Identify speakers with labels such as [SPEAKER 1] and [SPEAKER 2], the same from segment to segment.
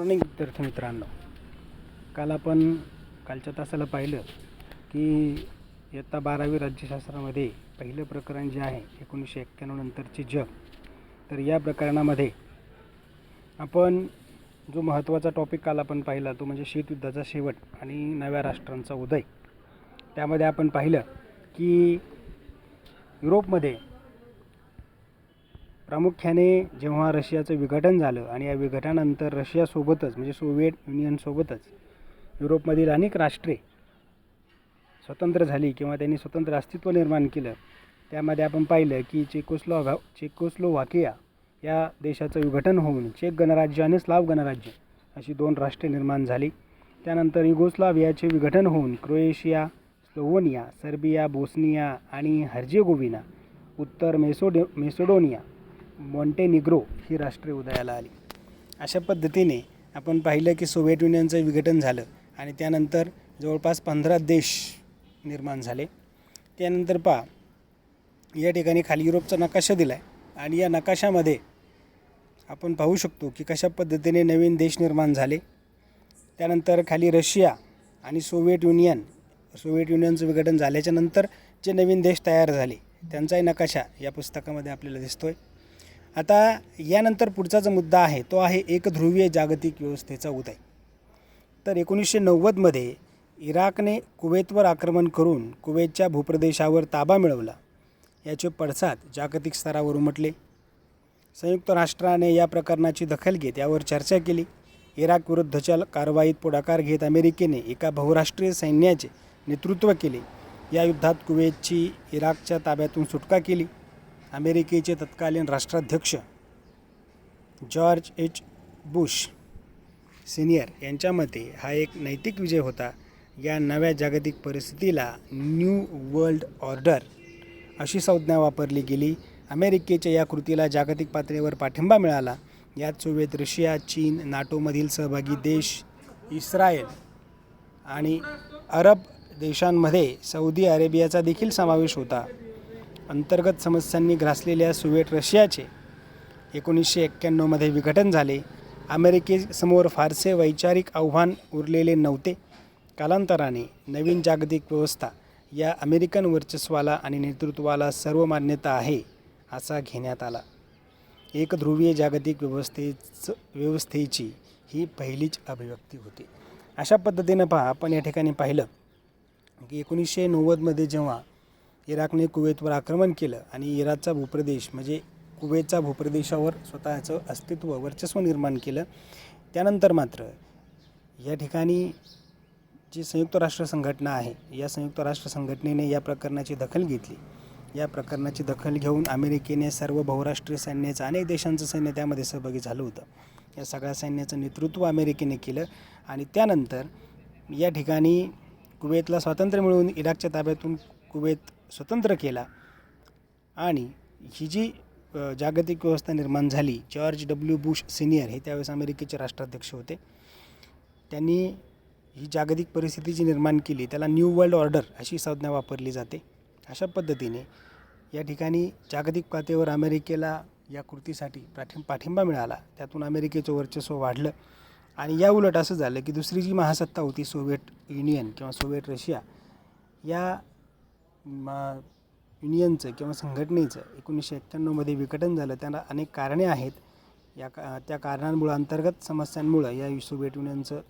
[SPEAKER 1] Morning विद्यार्थी मित्रांनो काल आपण कालच्या तासाला पाहिलं की इयत्ता बारावी राज्यशास्त्रामध्ये पहिलं प्रकरण जे आहे एकोणीसशे एक्क्याण्णव नंतरचे जग तर या प्रकरणामध्ये आपण जो महत्त्वाचा टॉपिक काल आपण पाहिला तो म्हणजे शीतयुद्धाचा शेवट आणि नव्या राष्ट्रांचा उदय. त्यामध्ये आपण पाहिलं की युरोपमध्ये प्रामुख्याने जेव्हा रशियाचं विघटन झालं आणि या विघटनानंतर रशियासोबतच म्हणजे सोव्हिएट युनियनसोबतच युरोपमधील अनेक राष्ट्रे स्वतंत्र झाली किंवा त्यांनी स्वतंत्र अस्तित्व निर्माण केलं त्यामध्ये आपण पाहिलं की चेकोस्लोव्हा चेकोस्लोव्हाकिया या देशाचं विघटन होऊन चेक गणराज्य आणि स्लाव गणराज्य अशी दोन राष्ट्रे निर्माण झाली. त्यानंतर युगोस्लावियाचे विघटन होऊन क्रोएशिया स्लोवोनिया सर्बिया बोस्निया आणि हर्जेगोविना उत्तर मेसोडे मेसोडोनिया मॉन्टेनिग्रो ही राष्ट्रे उदयाला आली. अशा पद्धतीने आपण पाहिलं की सोव्हिएट युनियनचं विघटन झालं आणि त्यानंतर जवळपास पंधरा देश निर्माण झाले. त्यानंतर पहा या ठिकाणी खाली युरोपचा नकाशा दिला आहे आणि या नकाशामध्ये आपण पाहू शकतो की कशा पद्धतीने नवीन देश निर्माण झाले. त्यानंतर खाली रशिया आणि सोव्हिएट युनियन सोव्हिएट युनियनचं विघटन झाल्याच्यानंतर जे नवीन देश तयार झाले त्यांचाही नकाशा या पुस्तकामध्ये आपल्याला दिसतो आहे आता यानंतर पुढचा जो मुद्दा आहे तो आहे एकध्रुवीय जागतिक व्यवस्थेचा उदय. तर एकोणीसशे नव्वदमध्ये इराकने कुवेतवर आक्रमण करून कुवेतच्या भूप्रदेशावर ताबा मिळवला. याचे पडसाद जागतिक स्तरावर उमटले. संयुक्त राष्ट्राने या प्रकरणाची दखल घेत यावर चर्चा केली. इराक विरुद्धच्या कारवाईत पुढाकार घेत अमेरिकेने एका बहुराष्ट्रीय सैन्याचे नेतृत्व केले. या युद्धात कुवेतची इराकच्या ताब्यातून सुटका केली. अमेरिकेचे तत्कालीन राष्ट्राध्यक्ष जॉर्ज एच. बुश सिनियर यांच्या मते हा एक नैतिक विजय होता. या नव्या जागतिक परिस्थितीला न्यू वर्ल्ड ऑर्डर अशी संज्ञा वापरली गेली. अमेरिकेच्या या कृतीला जागतिक पातळीवर पाठिंबा मिळाला. यात सोव्हिएत रशिया चीन नाटोमधील सहभागी देश इस्रायल आणि अरब देशांमध्ये सौदी अरेबियाचा देखील समावेश होता. अंतर्गत समस्यांनी ग्रासलेल्या सुवेट रशियाचे एकोणीसशे एक्क्याण्णवमध्ये विघटन झाले. अमेरिकेसमोर फारसे वैचारिक आव्हान उरलेले नव्हते. कालांतराने नवीन जागतिक व्यवस्था या अमेरिकन वर्चस्वाला आणि नेतृत्वाला सर्व मान्यता आहे असा घेण्यात आला. एक ध्रुवीय जागतिक व्यवस्थेच व्यवस्थेची ही पहिलीच अभिव्यक्ती होती. अशा पद्धतीनं पहा आपण या ठिकाणी पाहिलं की एकोणीसशे नव्वदमध्ये जेव्हा इराकने कुवेतवर आक्रमण केलं आणि इराकचा भूप्रदेश म्हणजे कुवेतच्या भूप्रदेशावर स्वतःचं अस्तित्व वर्चस्व निर्माण केलं. त्यानंतर मात्र या ठिकाणी जी संयुक्त राष्ट्र संघटना आहे या संयुक्त राष्ट्र संघटनेने या प्रकरणाची दखल घेतली. या प्रकरणाची दखल घेऊन अमेरिकेने सर्व बहुराष्ट्रीय सैन्याचं अनेक देशांचं सैन्य त्यामध्ये सहभागी झालं होतं. या सगळ्या सैन्याचं नेतृत्व अमेरिकेने केलं आणि त्यानंतर या ठिकाणी कुवेतला स्वातंत्र्य मिळवून इराकच्या ताब्यातून कुवेत स्वतंत्र केला. आणि ही जी जागतिक व्यवस्था निर्माण झाली जॉर्ज डब्ल्यू बुश सिनियर हे त्यावेळेस अमेरिकेचे राष्ट्राध्यक्ष होते. त्यांनी ही जागतिक परिस्थिती जी निर्माण केली त्याला न्यू वर्ल्ड ऑर्डर अशी संज्ञा वापरली जाते. अशा पद्धतीने या ठिकाणी जागतिक पातळीवर अमेरिकेला या कृतीसाठी पाठिं पाठिंबा मिळाला. त्यातून अमेरिकेचं वर्चस्व वाढलं. आणि या उलट असं झालं की दुसरी जी महासत्ता होती सोव्हिएट युनियन किंवा सोव्हिएट रशिया या मा युनियनचं किंवा संघटनेचं एकोणीसशे एक्क्याण्णवमध्ये विघटन झालं त्यांना अनेक कारणे आहेत. या का त्या कारणांमुळं अंतर्गत समस्यांमुळं या सोव्हिएट युनियनचं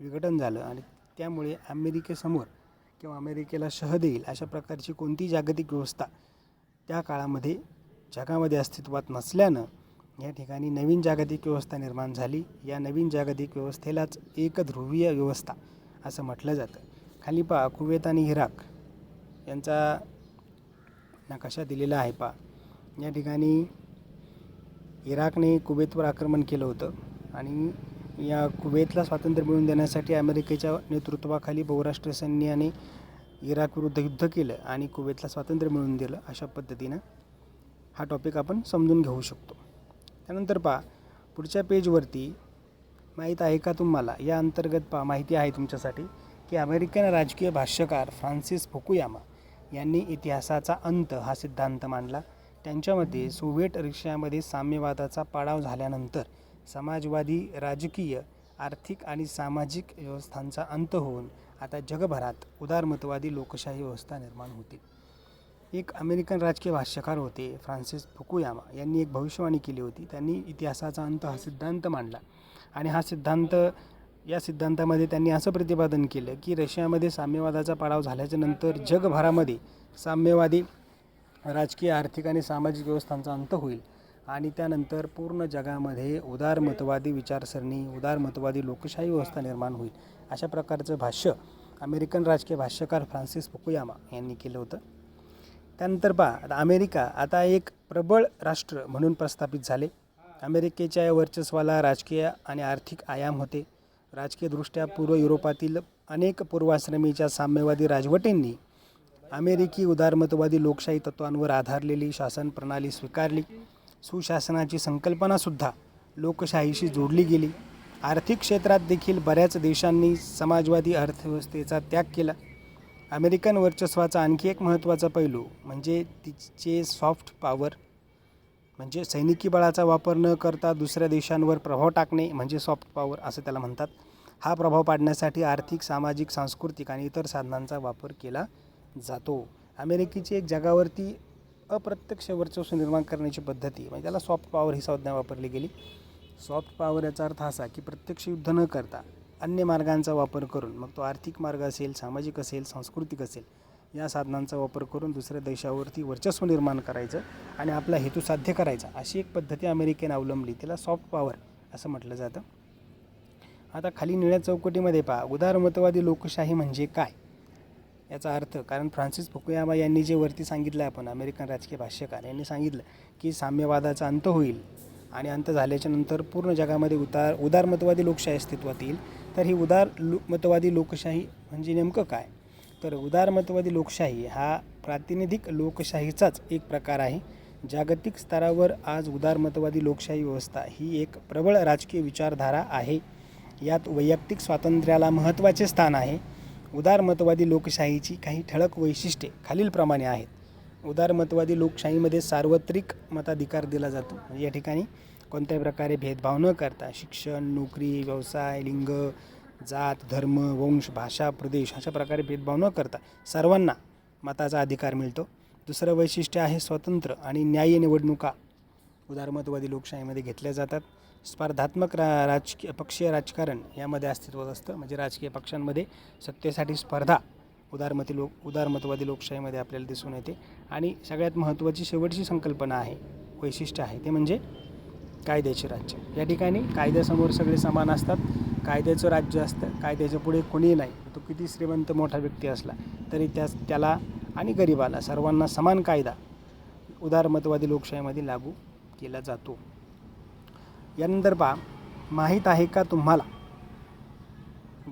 [SPEAKER 1] विघटन झालं आणि त्यामुळे अमेरिकेसमोर किंवा अमेरिकेला शह देईल अशा प्रकारची कोणती जागतिक व्यवस्था त्या काळामध्ये जगामध्ये अस्तित्वात नसल्यानं या ठिकाणी नवीन जागतिक व्यवस्था निर्माण झाली. या नवीन जागतिक व्यवस्थेलाच एकध्रुवीय व्यवस्था असं म्हटलं जातं. खाली पहा कुवेत आणि इराक. यांचा नकाशा दिलेला आहे पहा या ठिकाणी इराकने कुवेतवर आक्रमण केलं होतं आणि या कुवेतला स्वातंत्र्य मिळवून देण्यासाठी अमेरिकेच्या नेतृत्वाखाली बहुराष्ट्रीय सैन्याने इराक विरुद्ध युद्ध केलं आणि कुवेतला स्वातंत्र्य मिळवून दिलं अशा पद्धतीनं हा टॉपिक आपण समजून घेऊ शकतो. त्यानंतर पहा पुढच्या पेजवरती माहीत आहे का तुम्हाला? या अंतर्गत पहा माहिती आहे तुमच्यासाठी की अमेरिकन राजकीय भाष्यकार फ्रान्सिस फुकुयामा यांनी इतिहासाचा अंत हा सिद्धांत मांडला. त्यांच्यामध्ये सोव्हिएट रशियामध्ये साम्यवादाचा पाडाव झाल्यानंतर समाजवादी राजकीय आर्थिक आणि सामाजिक व्यवस्थांचा अंत होऊन आता जगभरात उदारमतवादी लोकशाही व्यवस्था निर्माण होते. एक अमेरिकन राजकीय भाष्यकार होते फ्रान्सिस फुकुयामा. यांनी एक भविष्यवाणी केली होती. त्यांनी इतिहासाचा अंत हा सिद्धांत मांडला आणि हा सिद्धांत या सिद्धांतामध्ये त्यांनी असं प्रतिपादन केलं की रशियामध्ये साम्यवादाचा पाडाव झाल्याच्यानंतर जगभरामध्ये साम्यवादी राजकीय आर्थिक आणि सामाजिक व्यवस्थांचा अंत होईल. आणि त्यानंतर पूर्ण जगामध्ये उदारमतवादी विचारसरणी उदारमतवादी लोकशाही व्यवस्था निर्माण होईल. अशा प्रकारचं भाष्य अमेरिकन राजकीय भाष्यकार फ्रान्सिस फुकुयामा यांनी केलं होतं. त्यानंतर पहा आता अमेरिका आता एक प्रबळ राष्ट्र म्हणून प्रस्थापित झाले. अमेरिकेच्या या वर्चस्वाला राजकीय आणि आर्थिक आयाम होते. राजकीयदृष्ट्या पूर्व युरोपातील अनेक पूर्वाश्रमीच्या साम्यवादी राजवटींनी अमेरिकी उदारमतवादी लोकशाही तत्वांवर आधारलेली शासन प्रणाली स्वीकारली. सुशासनाची संकल्पनासुद्धा लोकशाहीशी जोडली गेली. आर्थिक क्षेत्रात देखील बऱ्याच देशांनी समाजवादी अर्थव्यवस्थेचा त्याग केला. अमेरिकन वर्चस्वाचा आणखी एक महत्त्वाचा पैलू म्हणजे तिचे सॉफ्ट पॉवर म्हणजे सैनिकी बळाचा वापर न करता दुसऱ्या देशांवर प्रभाव टाकणे म्हणजे सॉफ्ट पॉवर असं त्याला म्हणतात. हा प्रभाव पाडण्यासाठी आर्थिक सामाजिक सांस्कृतिक आणि इतर साधनांचा वापर केला जातो. अमेरिकेची एक जगावरती अप्रत्यक्ष वर्चस्व निर्माण करण्याची पद्धती म्हणजे त्याला सॉफ्ट पॉवर ही संज्ञा वापरली गेली. सॉफ्ट पॉवर याचा अर्थ असा की प्रत्यक्ष युद्ध न करता अन्य मार्गांचा वापर करून मग तो आर्थिक मार्ग असेल सामाजिक असेल सांस्कृतिक असेल या साधनांचा वापर करून दुसऱ्या देशावरती वर्चस्व निर्माण करायचं आणि आपला हेतू साध्य करायचा अशी एक पद्धती अमेरिकेने अवलंबली. त्याला सॉफ्ट पॉवर असं म्हटलं जातं. आता खाली निळ्या चौकटीमध्ये पहा. उदारमतवादी लोकशाही म्हणजे काय? याचा अर्थ कारण फ्रान्सिस फुकुयामा यांनी जे वरती सांगितलं आपण अमेरिकन राजकीय भाष्यकार यांनी सांगितलं की साम्यवादाचा अंत होईल आणि अंत झाल्याच्यानंतर पूर्ण जगामध्ये उदार उदारमतवादी लोकशाही अस्तित्वात येईल. तर ही उदार लो मतवादी लोकशाही म्हणजे नेमकं काय? तर उदारमतवादी लोकशाही हा प्रातिनिधिक लोकशाहीचाच एक प्रकार आहे. जागतिक स्तरावर आज उदारमतवादी लोकशाही व्यवस्था ही एक प्रबळ राजकीय विचारधारा आहे. यात वैयक्तिक स्वातंत्र्याला महत्त्वाचे स्थान आहे. उदारमतवादी लोकशाहीची काही ठळक वैशिष्ट्ये खालीलप्रमाणे आहेत. उदारमतवादी लोकशाहीमध्ये सार्वत्रिक मताधिकार दिला जातो. म्हणजे या ठिकाणी कोणत्याही प्रकारे भेदभाव न करता शिक्षण नोकरी व्यवसाय लिंग जात धर्म वंश भाषा प्रदेश अशा प्रकारे भेदभाव न करता सर्वांना मताचा अधिकार मिळतो. दुसरं वैशिष्ट्य आहे स्वतंत्र आणि न्याय्य निवडणुका. उदारमतवादी लोकशाहीमध्ये घेतल्या जातात. स्पर्धात्मक रा राजकीय पक्षीय राजकारण यामध्ये अस्तित्वात असतं. म्हणजे राजकीय पक्षांमध्ये सत्तेसाठी स्पर्धा उदारमती लोक उदारमतवादी लोकशाहीमध्ये आपल्याला दिसून येते. आणि सगळ्यात महत्त्वाची शेवटची संकल्पना आहे वैशिष्ट्य आहे ते म्हणजे कायद्याचे राज्य. या ठिकाणी कायद्यासमोर सगळे समान असतात. कायद्याचं राज्य असतं कायद्याच्या पुढे कोणीही नाही. तो किती श्रीमंत मोठा व्यक्ती असला तरी त्यास त्याला आणि गरिबाला सर्वांना समान कायदा उदारमतवादी लोकशाहीमध्ये लागू केला जातो. यानंतर पहा माहीत आहे का तुम्हाला?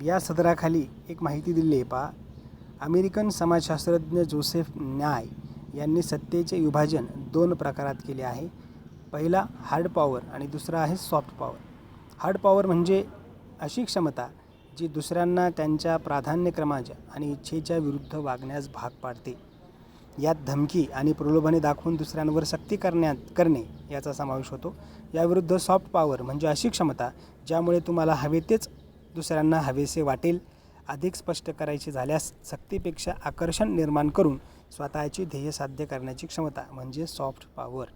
[SPEAKER 1] या सदराखाली एक माहिती दिली आहे पहा. अमेरिकन समाजशास्त्रज्ञ जोसेफ न्याय यांनी सत्तेचे विभाजन दोन प्रकारात केले आहे. पहिला हार्ड पॉवर आणि दुसरा आहे सॉफ्ट पॉवर. हार्ड पॉवर म्हणजे अशी क्षमता जी दुसऱ्यांना त्यांच्या प्राधान्यक्रमाच्या आणि इच्छेच्या विरुद्ध वागण्यास भाग पाडते. यात धमकी आणि प्रलोभने दाखवून दुसऱ्यांवर सक्ती करण्यात करणे याचा समावेश होतो. याविरुद्ध सॉफ्ट पॉवर म्हणजे अशी क्षमता ज्यामुळे तुम्हाला हवे तेच दुसऱ्यांना हवेसे वाटेल अधिक स्पष्ट करायचे झाल्यास सक्तीपेक्षा आकर्षण निर्माण करून स्वतःची ध्येय साध्य करण्याची क्षमता म्हणजे सॉफ्ट पॉवर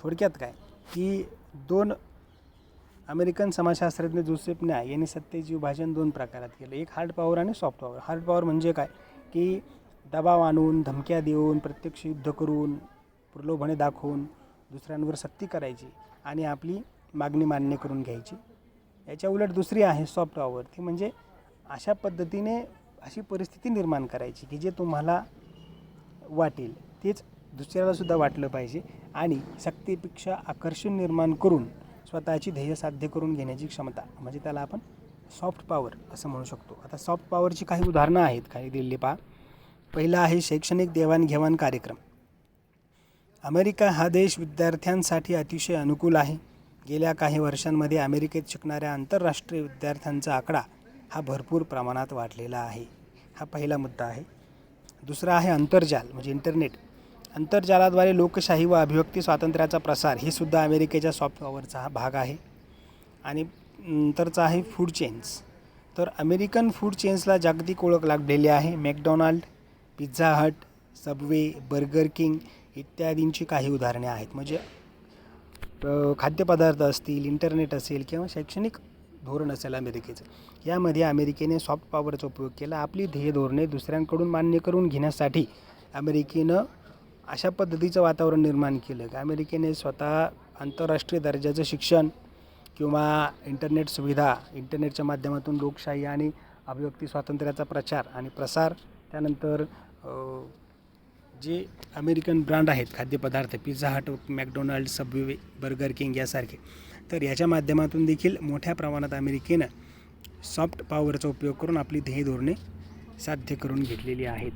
[SPEAKER 1] थोडक्यात काय? की दोन अमेरिकन समाजशास्त्रज्ञ जोसेफ न्याय यांनी सत्तेचे विभाजन दोन प्रकारात केलं. एक हार्ड पॉवर आणि सॉफ्ट पॉवर. हार्ड पॉवर म्हणजे काय? की दबाव आणून धमक्या देऊन प्रत्यक्ष युद्ध करून प्रलोभने दाखवून दुसऱ्यांवर सक्ती करायची आणि आपली मागणी मान्य करून घ्यायची. याच्या उलट दुसरी आहे सॉफ्ट पॉवर. ती म्हणजे अशा पद्धतीने अशी परिस्थिती निर्माण करायची की जे तुम्हाला वाटेल. तेच दुसऱ्यालासुद्धा वाटलं पाहिजे आणि सक्तीपेक्षा आकर्षण निर्माण करून स्वतःची ध्येय साध्य करून घेण्याची क्षमता म्हणजे त्याला आपण सॉफ्ट पॉवर असं म्हणू शकतो. आता सॉफ्ट पॉवरची काही उदाहरणं आहेत काही दिल्ली पहा. पहिला आहे शैक्षणिक देवाणघेवाण कार्यक्रम. अमेरिका हा देश विद्यार्थ्यांसाठी अतिशय अनुकूल आहे. गेल्या काही वर्षांमध्ये अमेरिकेत शिकणाऱ्या आंतरराष्ट्रीय विद्यार्थ्यांचा आकडा हा भरपूर प्रमाणात वाढलेला आहे. हा पहिला मुद्दा आहे. दुसरा आहे आंतरजाल म्हणजे इंटरनेट. आंतरजालाद्वारे लोकशाही व अभिव्यक्ती स्वातंत्र्याचा प्रसार हे सुद्धा अमेरिकेच्या सॉफ्ट पॉवरचा हा भाग आहे. आणि नंतरचा आहे फूड चेन्स तर अमेरिकन फूड चेन्सला जागतिक ओळख लाभलेली आहे. McDonald Pizza Hut Subway Burger King इत्यादींची काही उदाहरणे आहेत. म्हणजे खाद्यपदार्थ असतील इंटरनेट असेल किंवा शैक्षणिक धोरण असेल अमेरिकेचं यामध्ये अमेरिकेने सॉफ्ट पॉवरचा उपयोग केला. आपली ध्येय धोरणे दुसऱ्यांकडून मान्य करून घेण्यासाठी अमेरिकेनं अशा पद्धतीचं वातावरण निर्माण केलं. की अमेरिकेने स्वतः आंतरराष्ट्रीय दर्जाचं शिक्षण किंवा इंटरनेट सुविधा इंटरनेटच्या माध्यमातून लोकशाही आणि अभिव्यक्ती स्वातंत्र्याचा प्रचार आणि प्रसार त्यानंतर जे अमेरिकन ब्रँड आहेत खाद्यपदार्थ Pizza Hut McDonald Subway Burger King यासारखे तर याच्या माध्यमातून देखील मोठ्या प्रमाणात अमेरिकेनं सॉफ्ट पॉवरचा उपयोग करून आपली ध्येय धोरणे साध्य करून घेतलेली आहेत.